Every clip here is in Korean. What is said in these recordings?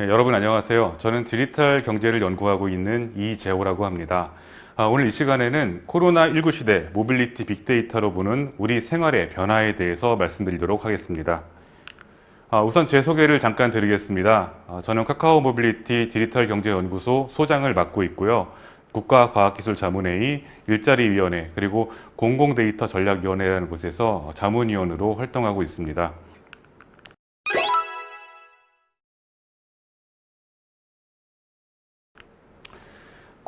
네, 여러분 안녕하세요. 저는 디지털 경제를 연구하고 있는 이재호라고 합니다. 아, 오늘 이 시간에는 코로나19 시대 모빌리티 빅데이터로 보는 우리 생활의 변화에 대해서 말씀드리도록 하겠습니다. 아, 우선 제 소개를 잠깐 드리겠습니다. 아, 저는 카카오 모빌리티 디지털 경제 연구소 소장을 맡고 있고요. 국가과학기술자문회의, 일자리위원회, 그리고 공공데이터 전략위원회라는 곳에서 자문위원으로 활동하고 있습니다.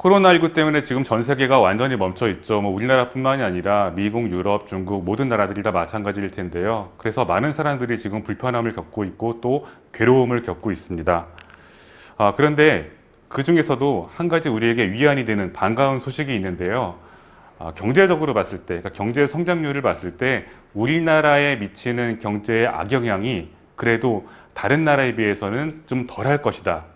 코로나19 때문에 지금 전 세계가 완전히 멈춰 있죠. 뭐 우리나라뿐만이 아니라 미국, 유럽, 중국 모든 나라들이 다 마찬가지일 텐데요. 그래서 많은 사람들이 지금 불편함을 겪고 있고 또 괴로움을 겪고 있습니다. 아, 그런데 그 중에서도 한 가지 우리에게 위안이 되는 반가운 소식이 있는데요. 아, 경제적으로 봤을 때, 그러니까 경제 성장률을 봤을 때 우리나라에 미치는 경제의 악영향이 그래도 다른 나라에 비해서는 좀 덜 할 것이다.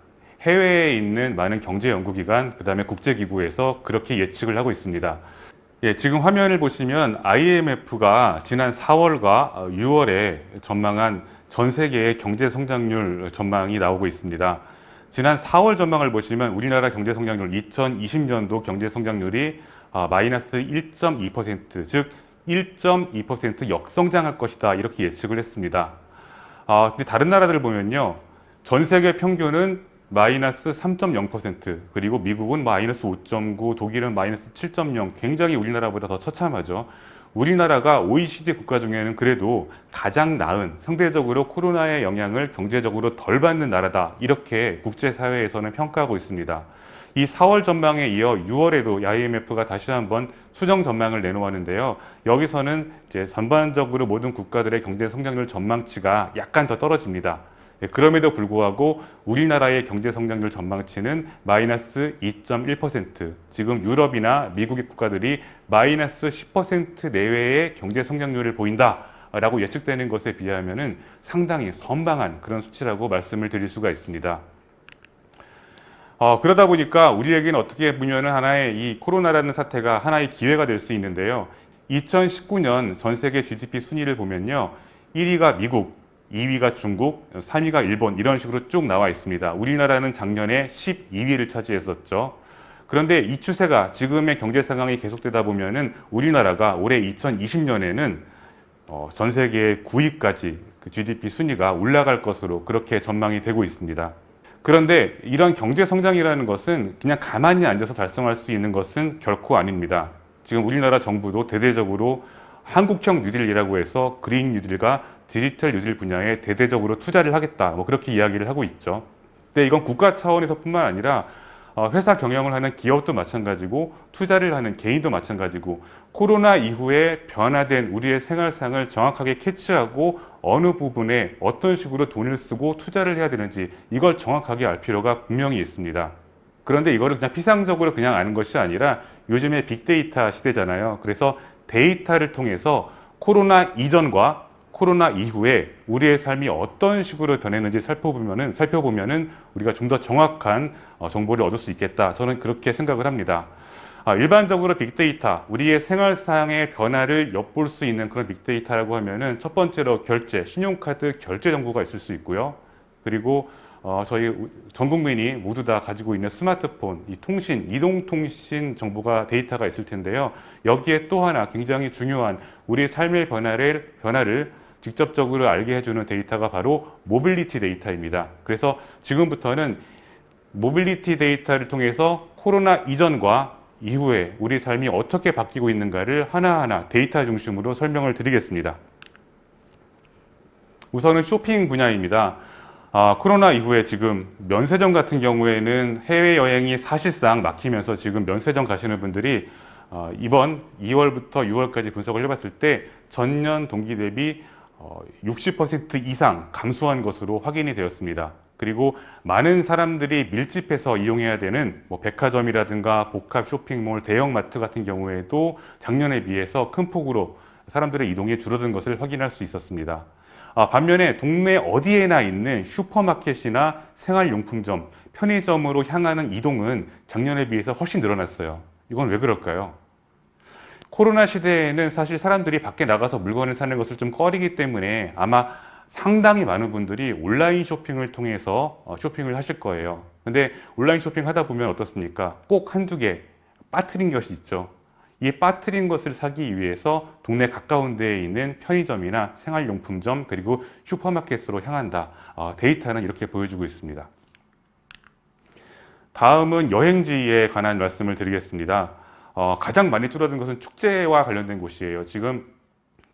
해외에 있는 많은 경제 연구기관, 그 다음에 국제기구에서 그렇게 예측을 하고 있습니다. 예, 지금 화면을 보시면 IMF가 지난 4월과 6월에 전망한 전 세계의 경제 성장률 전망이 나오고 있습니다. 지난 4월 전망을 보시면 우리나라 경제 성장률 2020년도 경제 성장률이 아, 마이너스 1.2%, 즉 1.2% 역성장할 것이다 이렇게 예측을 했습니다. 아, 근데 다른 나라들 보면요, 전 세계 평균은 마이너스 3.0% 그리고 미국은 마이너스 5.9 독일은 마이너스 7.0 굉장히 우리나라보다 더 처참하죠. 우리나라가 OECD 국가 중에는 그래도 가장 나은 상대적으로 코로나의 영향을 경제적으로 덜 받는 나라다 이렇게 국제사회에서는 평가하고 있습니다. 이 4월 전망에 이어 6월에도 IMF가 다시 한번 수정 전망을 내놓았는데요. 여기서는 이제 전반적으로 모든 국가들의 경제 성장률 전망치가 약간 더 떨어집니다. 예, 그럼에도 불구하고 우리나라의 경제 성장률 전망치는 마이너스 2.1% 지금 유럽이나 미국의 국가들이 마이너스 10% 내외의 경제 성장률을 보인다 라고 예측되는 것에 비하면 상당히 선방한 그런 수치라고 말씀을 드릴 수가 있습니다. 어, 그러다 보니까 우리에게는 어떻게 보면 하나의 이 코로나라는 사태가 하나의 기회가 될 수 있는데요. 2019년 전 세계 GDP 순위를 보면요. 1위가 미국, 2위가 중국, 3위가 일본 이런 식으로 쭉 나와 있습니다. 우리나라는 작년에 12위를 차지했었죠. 그런데 이 추세가 지금의 경제 상황이 계속되다 보면은 우리나라가 올해 2020년에는 어, 전 세계 9위까지 그 GDP 순위가 올라갈 것으로 그렇게 전망이 되고 있습니다. 그런데 이런 경제 성장이라는 것은 그냥 가만히 앉아서 달성할 수 있는 것은 결코 아닙니다. 지금 우리나라 정부도 대대적으로 한국형 뉴딜이라고 해서 그린 뉴딜과 디지털 뉴딜 분야에 대대적으로 투자를 하겠다. 뭐 그렇게 이야기를 하고 있죠. 근데 이건 국가 차원에서뿐만 아니라 어, 회사 경영을 하는 기업도 마찬가지고 투자를 하는 개인도 마찬가지고 코로나 이후에 변화된 우리의 생활상을 정확하게 캐치하고 어느 부분에 어떤 식으로 돈을 쓰고 투자를 해야 되는지 이걸 정확하게 알 필요가 분명히 있습니다. 그런데 이거를 그냥 피상적으로 그냥 아는 것이 아니라 요즘에 빅데이터 시대잖아요. 그래서 데이터를 통해서 코로나 이전과 코로나 이후에 우리의 삶이 어떤 식으로 변했는지 살펴보면은 살펴보면은 우리가 좀 더 정확한 어, 정보를 얻을 수 있겠다. 저는 그렇게 생각을 합니다. 아, 일반적으로 빅데이터, 우리의 생활상의 변화를 엿볼 수 있는 그런 빅데이터라고 하면은 첫 번째로 결제, 신용카드 결제 정보가 있을 수 있고요. 그리고 어, 저희 전 국민이 모두 다 가지고 있는 스마트폰, 이 통신, 이동통신 정보가 데이터가 있을 텐데요. 여기에 또 하나 굉장히 중요한 우리 삶의 변화를, 변화를 직접적으로 알게 해주는 데이터가 바로 모빌리티 데이터입니다. 그래서 지금부터는 모빌리티 데이터를 통해서 코로나 이전과 이후에 우리 삶이 어떻게 바뀌고 있는가를 하나하나 데이터 중심으로 설명을 드리겠습니다. 우선은 쇼핑 분야입니다. 아, 코로나 이후에 지금 면세점 같은 경우에는 해외여행이 사실상 막히면서 지금 면세점 가시는 분들이 어, 이번 2월부터 6월까지 분석을 해봤을 때 전년 동기 대비 60% 어, 이상 감소한 것으로 확인이 되었습니다. 그리고 많은 사람들이 밀집해서 이용해야 되는 뭐 백화점이라든가 복합 쇼핑몰, 대형마트 같은 경우에도 작년에 비해서 큰 폭으로 사람들의 이동이 줄어든 것을 확인할 수 있었습니다. 아, 반면에 동네 어디에나 있는 슈퍼마켓이나 생활용품점, 편의점으로 향하는 이동은 작년에 비해서 훨씬 늘어났어요. 이건 왜 그럴까요? 코로나 시대에는 사실 사람들이 밖에 나가서 물건을 사는 것을 좀 꺼리기 때문에 아마 상당히 많은 분들이 온라인 쇼핑을 통해서 어, 쇼핑을 하실 거예요. 근데 온라인 쇼핑 하다 보면 어떻습니까? 꼭 한두 개 빠뜨린 것이 있죠. 이 빠뜨린 것을 사기 위해서 동네 가까운 데에 있는 편의점이나 생활용품점 그리고 슈퍼마켓으로 향한다. 어, 데이터는 이렇게 보여주고 있습니다. 다음은 여행지에 관한 말씀을 드리겠습니다. 어, 가장 많이 줄어든 것은 축제와 관련된 곳이에요. 지금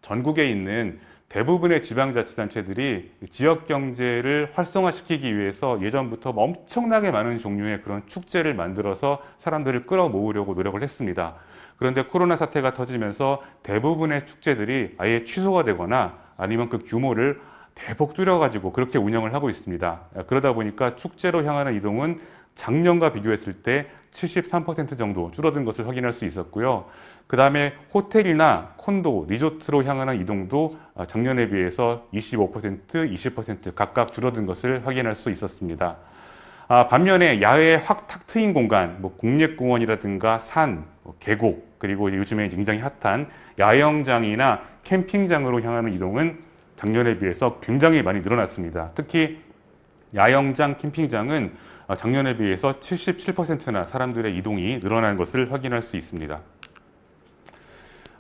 전국에 있는 대부분의 지방자치단체들이 지역 경제를 활성화시키기 위해서 예전부터 엄청나게 많은 종류의 그런 축제를 만들어서 사람들을 끌어모으려고 노력을 했습니다. 그런데 코로나 사태가 터지면서 대부분의 축제들이 아예 취소가 되거나 아니면 그 규모를 대폭 줄여가지고 그렇게 운영을 하고 있습니다. 그러다 보니까 축제로 향하는 이동은 작년과 비교했을 때 73% 정도 줄어든 것을 확인할 수 있었고요. 그 다음에 호텔이나 콘도, 리조트로 향하는 이동도 작년에 비해서 25%, 20% 각각 줄어든 것을 확인할 수 있었습니다. 아, 반면에 야외에 확탁 트인 공간, 뭐 국립공원이라든가 산, 뭐 계곡, 그리고 요즘에 굉장히 핫한 야영장이나 캠핑장으로 향하는 이동은 작년에 비해서 굉장히 많이 늘어났습니다. 특히 야영장, 캠핑장은 작년에 비해서 77%나 사람들의 이동이 늘어난 것을 확인할 수 있습니다.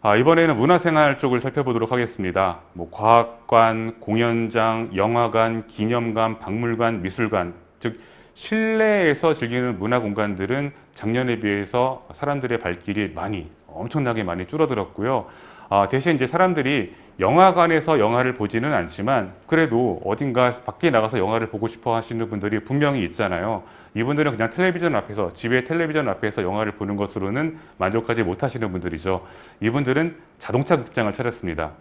아, 이번에는 문화생활 쪽을 살펴보도록 하겠습니다. 뭐 과학관, 공연장, 영화관, 기념관, 박물관, 미술관, 즉 실내에서 즐기는 문화 공간들은 작년에 비해서 사람들의 발길이 많이 엄청나게 많이 줄어들었고요. 아, 대신 이제 사람들이 영화관에서 영화를 보지는 않지만 그래도 어딘가 밖에 나가서 영화를 보고 싶어 하시는 분들이 분명히 있잖아요. 이분들은 그냥 텔레비전 앞에서 집에 텔레비전 앞에서 영화를 보는 것으로는 만족하지 못하시는 분들이죠. 이분들은 자동차 극장을 찾았습니다.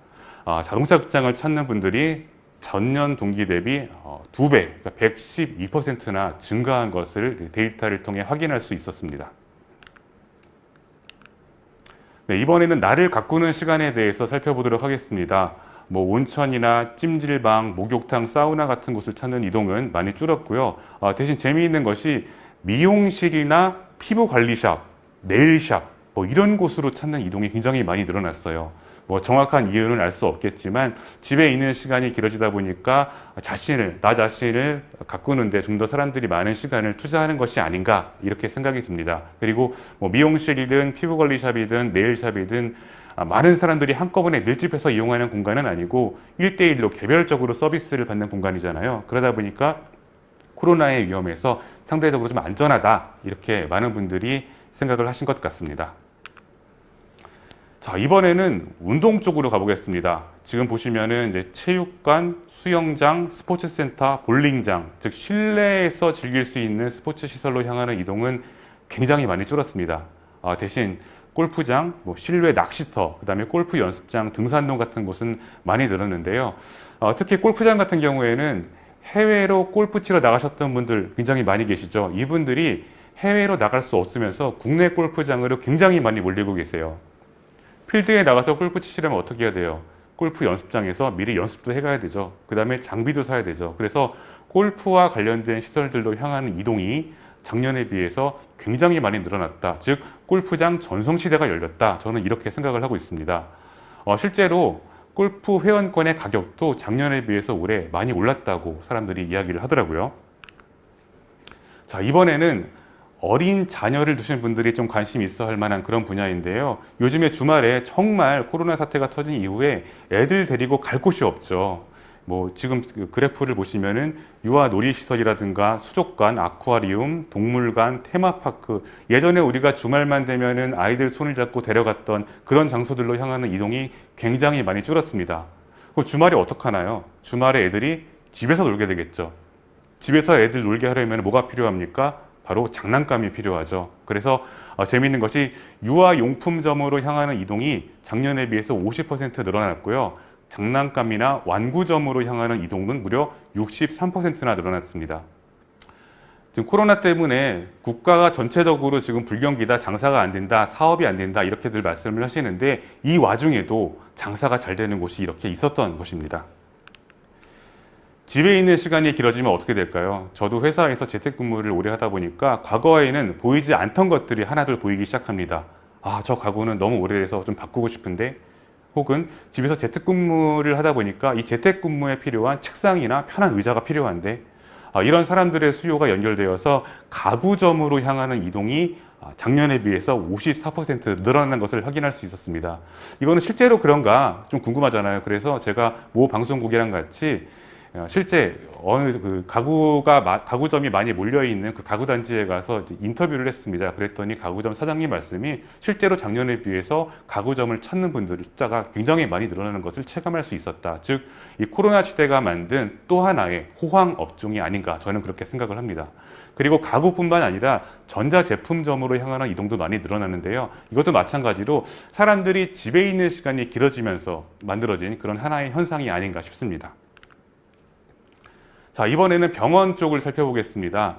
아, 자동차 극장을 찾는 분들이 전년 동기 대비 어, 두 배, 그러니까 112%나 증가한 것을 데이터를 통해 확인할 수 있었습니다. 네, 이번에는 나를 가꾸는 시간에 대해서 살펴보도록 하겠습니다. 뭐 온천이나 찜질방, 목욕탕, 사우나 같은 곳을 찾는 이동은 많이 줄었고요. 어, 대신 재미있는 것이 미용실이나 피부 관리샵, 네일샵 뭐 이런 곳으로 찾는 이동이 굉장히 많이 늘어났어요. 뭐 정확한 이유는 알 수 없겠지만 집에 있는 시간이 길어지다 보니까 자신을 나 자신을 가꾸는데 좀 더 사람들이 많은 시간을 투자하는 것이 아닌가 이렇게 생각이 듭니다. 그리고 뭐 미용실이든 피부관리샵이든 네일샵이든 많은 사람들이 한꺼번에 밀집해서 이용하는 공간은 아니고 1대1로 개별적으로 서비스를 받는 공간이잖아요. 그러다 보니까 코로나의 위험에서 상대적으로 좀 안전하다 이렇게 많은 분들이 생각을 하신 것 같습니다. 자, 이번에는 운동 쪽으로 가보겠습니다. 지금 보시면은 이제 체육관, 수영장, 스포츠센터, 볼링장, 즉 실내에서 즐길 수 있는 스포츠 시설로 향하는 이동은 굉장히 많이 줄었습니다. 아, 대신 골프장, 뭐 실외 낚시터, 그 다음에 골프 연습장, 등산동 같은 곳은 많이 늘었는데요. 어, 특히 골프장 같은 경우에는 해외로 골프 치러 나가셨던 분들 굉장히 많이 계시죠. 이분들이 해외로 나갈 수 없으면서 국내 골프장으로 굉장히 많이 몰리고 계세요. 필드에 나가서 골프 치시려면 어떻게 해야 돼요? 골프 연습장에서 미리 연습도 해가야 되죠. 그 다음에 장비도 사야 되죠. 그래서 골프와 관련된 시설들로 향하는 이동이 작년에 비해서 굉장히 많이 늘어났다. 즉, 골프장 전성시대가 열렸다. 저는 이렇게 생각을 하고 있습니다. 어, 실제로 골프 회원권의 가격도 작년에 비해서 올해 많이 올랐다고 사람들이 이야기를 하더라고요. 자, 이번에는 어린 자녀를 두신 분들이 좀 관심 있어 할 만한 그런 분야인데요. 요즘에 주말에 정말 코로나 사태가 터진 이후에 애들 데리고 갈 곳이 없죠. 뭐 지금 그 그래프를 보시면은 유아 놀이시설이라든가 수족관, 아쿠아리움, 동물관, 테마파크 예전에 우리가 주말만 되면은 아이들 손을 잡고 데려갔던 그런 장소들로 향하는 이동이 굉장히 많이 줄었습니다. 그 주말에 어떡하나요? 주말에 애들이 집에서 놀게 되겠죠. 집에서 애들 놀게 하려면 뭐가 필요합니까? 바로 장난감이 필요하죠. 그래서 어, 재미있는 것이 유아용품점으로 향하는 이동이 작년에 비해서 50% 늘어났고요. 장난감이나 완구점으로 향하는 이동은 무려 63%나 늘어났습니다. 지금 코로나 때문에 국가가 전체적으로 지금 불경기다, 장사가 안 된다, 사업이 안 된다 이렇게들 말씀을 하시는데 이 와중에도 장사가 잘 되는 곳이 이렇게 있었던 것입니다. 집에 있는 시간이 길어지면 어떻게 될까요? 저도 회사에서 재택근무를 오래 하다 보니까 과거에는 보이지 않던 것들이 하나둘 보이기 시작합니다. 아, 저 가구는 너무 오래돼서 좀 바꾸고 싶은데 혹은 집에서 재택근무를 하다 보니까 이 재택근무에 필요한 책상이나 편한 의자가 필요한데 아, 이런 사람들의 수요가 연결되어서 가구점으로 향하는 이동이 아, 작년에 비해서 54% 늘어나는 것을 확인할 수 있었습니다. 이거는 실제로 그런가 좀 궁금하잖아요. 그래서 제가 모 방송국이랑 같이 어, 실제 어느 그 가구가 마- 가구점이 많이 몰려 있는 그 가구 단지에 가서 인터뷰를 했습니다. 그랬더니 가구점 사장님 말씀이 실제로 작년에 비해서 가구점을 찾는 분들 숫자가 굉장히 많이 늘어나는 것을 체감할 수 있었다. 즉 이 코로나 시대가 만든 또 하나의 호황 업종이 아닌가 저는 그렇게 생각을 합니다. 그리고 가구뿐만 아니라 전자제품점으로 향하는 이동도 많이 늘어나는데요. 이것도 마찬가지로 사람들이 집에 있는 시간이 길어지면서 만들어진 그런 하나의 현상이 아닌가 싶습니다. 자, 이번에는 병원 쪽을 살펴보겠습니다.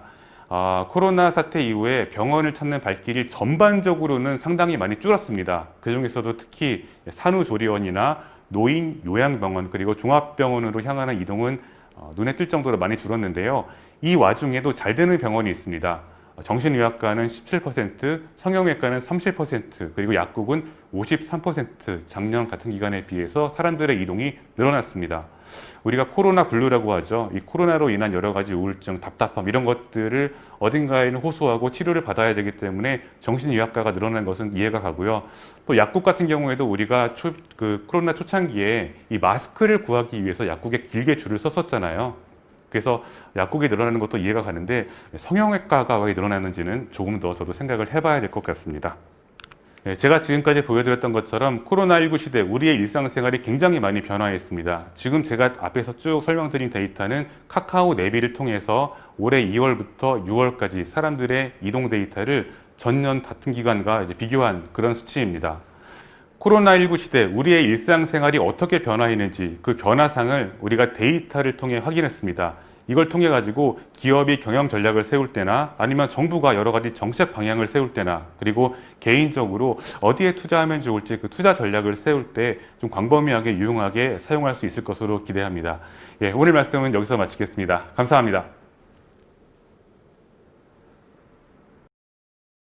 아, 코로나 사태 이후에 병원을 찾는 발길이 전반적으로는 상당히 많이 줄었습니다. 그 중에서도 특히 산후조리원이나 노인 요양병원 그리고 종합병원으로 향하는 이동은 어, 눈에 띌 정도로 많이 줄었는데요. 이 와중에도 잘 되는 병원이 있습니다. 정신의학과는 17%, 성형외과는 37%, 그리고 약국은 53% 작년 같은 기간에 비해서 사람들의 이동이 늘어났습니다. 우리가 코로나 블루라고 하죠. 이 코로나로 인한 여러 가지 우울증, 답답함 이런 것들을 어딘가에는 호소하고 치료를 받아야 되기 때문에 정신의학과가 늘어난 것은 이해가 가고요. 또 약국 같은 경우에도 우리가 초, 그 코로나 초창기에 이 마스크를 구하기 위해서 약국에 길게 줄을 섰었잖아요. 그래서 약국이 늘어나는 것도 이해가 가는데 성형외과가 왜 늘어나는지는 조금 더 저도 생각을 해봐야 될 것 같습니다. 예, 제가 지금까지 보여드렸던 것처럼 코로나19 시대 우리의 일상생활이 굉장히 많이 변화했습니다. 지금 제가 앞에서 쭉 설명드린 데이터는 카카오 내비를 통해서 올해 2월부터 6월까지 사람들의 이동 데이터를 전년 같은 기간과 비교한 그런 수치입니다. 코로나19 시대 우리의 일상생활이 어떻게 변화했는지 그 변화상을 우리가 데이터를 통해 확인했습니다. 이걸 통해 가지고 기업이 경영 전략을 세울 때나 아니면 정부가 여러 가지 정책 방향을 세울 때나 그리고 개인적으로 어디에 투자하면 좋을지 그 투자 전략을 세울 때 좀 광범위하게 유용하게 사용할 수 있을 것으로 기대합니다. 예, 오늘 말씀은 여기서 마치겠습니다. 감사합니다.